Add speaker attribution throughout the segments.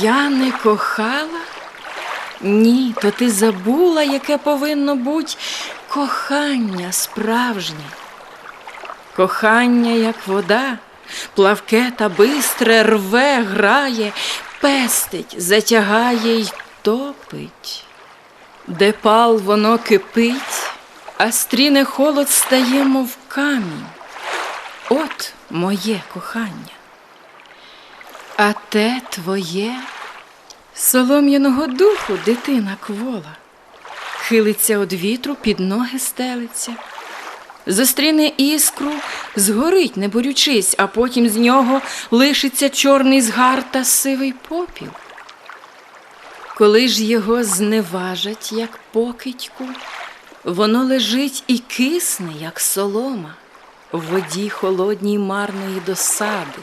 Speaker 1: Я не кохала? Ні, то ти забула, яке повинно бути кохання справжнє. Кохання, як вода, плавке та бистре рве, грає, пестить, затягає й топить. Де пал воно кипить, а стріне холод стає, мов камінь. От моє кохання. А те твоє солом'яного духу дитина квола, хилиться од вітру, під ноги стелиться. Зустріне іскру, згорить, не борючись, а потім з нього лишиться чорний згар та сивий попіл. Коли ж його зневажать, як покидьку, воно лежить і кисне, як солома, в воді холодній марної досади,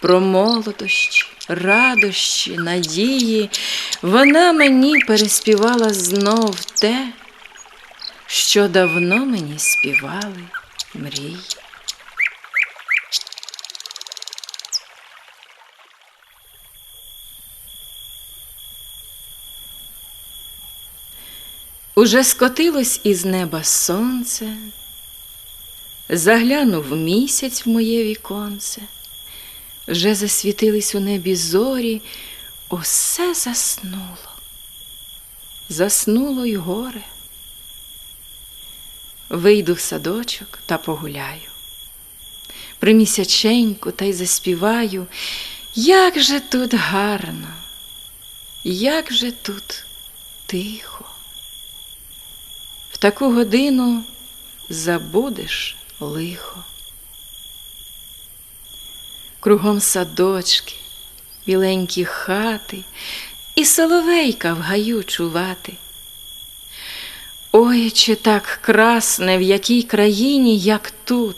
Speaker 1: про молодощі, радощі, надії. Вона мені переспівала знов те, що давно мені співали мрії. Уже скотилось із неба сонце, заглянув місяць в моє віконце, вже засвітились у небі зорі, усе заснуло, заснуло й горе. Вийду в садочок та погуляю. Примісяченьку та й заспіваю, як же тут гарно, як же тут тихо. В таку годину забудеш лихо. Кругом садочки, біленькі хати і соловейка в гаю чувати. Ой, чи так красне в якій країні, як тут,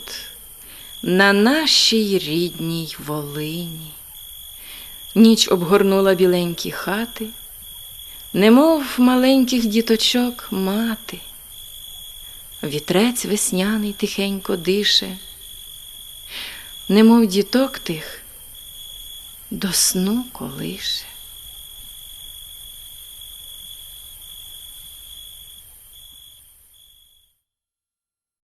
Speaker 1: на нашій рідній Волині. Ніч обгорнула біленькі хати, немов маленьких діточок мати. Вітрець весняний тихенько дише, немов діток тих до сну колише.